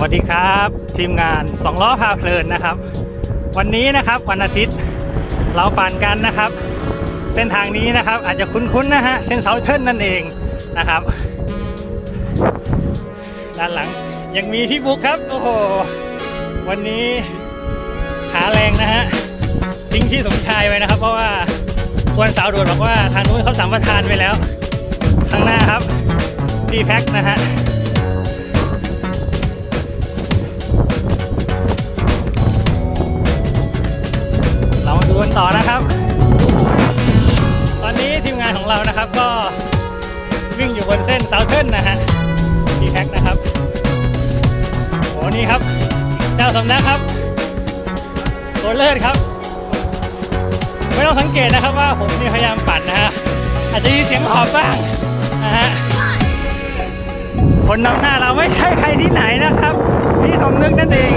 วัสดีครับ ทีมงานสองล้อพาเพลินนะครับ วันนี้นะครับวันอาทิตย์เราปั่นกันนะครับ เส้นทางนี้นะครับอาจจะคุ้นๆนะฮะเส้นเสาเทิร์นนั่นเองนะครับ ด้านหลังยังมีพี่บุ๊คครับโอ้โหวันนี้ขาแรงนะฮะทิ้งที่สมชายไว้นะครับ เพราะว่าควรสาวโดดบอกว่าทางนู้นเขาสัมปทานไปแล้วข้างหน้าครับพี่แพ็คนะฮะ ต่อนะครับ ตอนนี้ทีมงานของเรานะครับก็วิ่งอยู่บนเส้นเซาเทิร์นนะฮะดีแท็กนะครับโอ้นี่ครับ เจ้าสำนักครับโกเลิศครับ ไม่ต้องสังเกตนะครับว่าผมนี่พยายามปั่นนะฮะอาจจะมีเสียงหอบบ้างนะฮะคนนำหน้าเราไม่ใช่ใครที่ไหนนะครับ พี่สมนึกนั่นเอง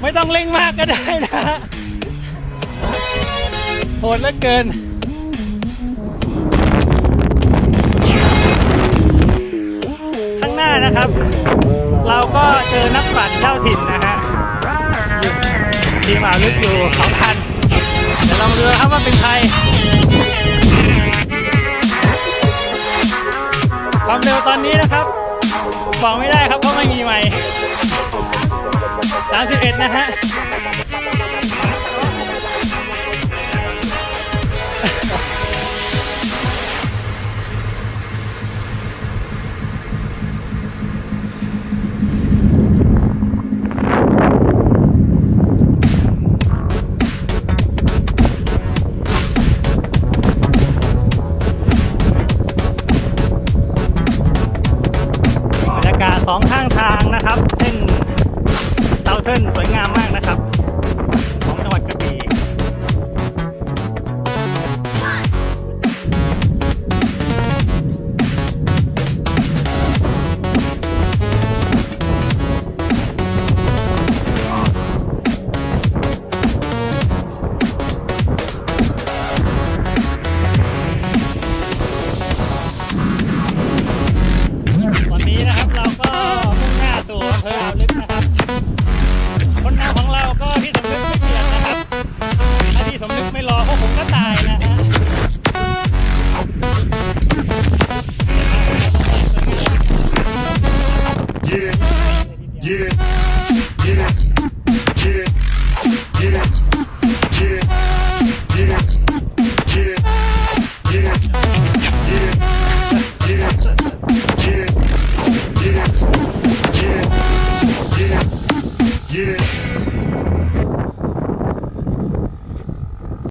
ไม่ต้องเร่งมากก็ได้นะฮะโหดเหลือเกิน ข้างหน้านะครับ เราก็เจอนักปั่นเจ้าถิ่นนะฮะทีมอ่าวลึกอยู่สองพันเดี๋ยวลองดูครับว่าเป็นใครความเร็วตอนนี้นะครับ บอกไม่ได้ครับเพราะไม่มีใหม่ 31 นะฮะ บรรยากาศสองข้างทางนะครับ เส้น เทิร์นสวยงามมากนะครับ สมนึกไม่รอพวกผมก็ตายนะฮะ Yeah.